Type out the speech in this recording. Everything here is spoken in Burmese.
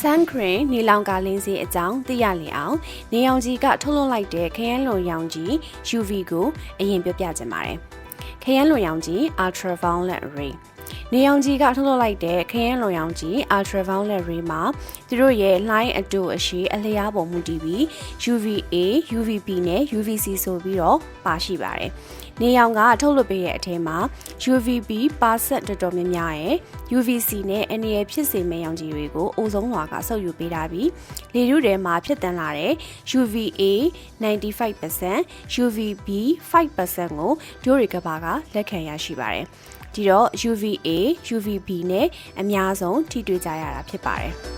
sun cream နေလောင်ကာလင်းစေးအကြောင်းသိရလင်အောင်နေရောင်ခြည်ကထုတ်လွှတ်လိုက်တဲ့ခရမ်းလွန်ရောင်ခြည် UV ကိုအရင်ပြောပြချင်ပါတယ်ခရမ်းလွန်ရောင်ခြည် ultraviolet ray နေရောင်ခြည်ကထုတ်လွှတ်လိုက်တဲ့ခရမ်းလွန်ရောင်ခြည် ultraviolet ray မှာသူတို့ရဲ့ line အတူအရှိအလျားပုံမူတည်ပြီး UVA, UVB နဲ့ UVC ဆိုပြီးတော့ပါရှိပါတယ်။ နေရောင်ကထုတ်လွှတ်ပေးတဲ့အထက်မှာ UVB ပါဆက်တော်တော်များများရဲ့ UVC နဲ့ NA ဖြစ်စေမယ့်ရောင်ခြည်တွေကိုအိုဇုံးလွှာကဆုပ်ယူပေးထားပြီးလေထုထဲမှာဖြစ်တန်းလာတဲ့ UVA 95% UVB 5%ကိုဒိုရီကဘာကလက်ခံရရှိပါတယ်။ဒီတော့ UVA, UVB နဲ့အများဆုံးထိတွေ့ကြရတာဖြစ်ပါတယ်။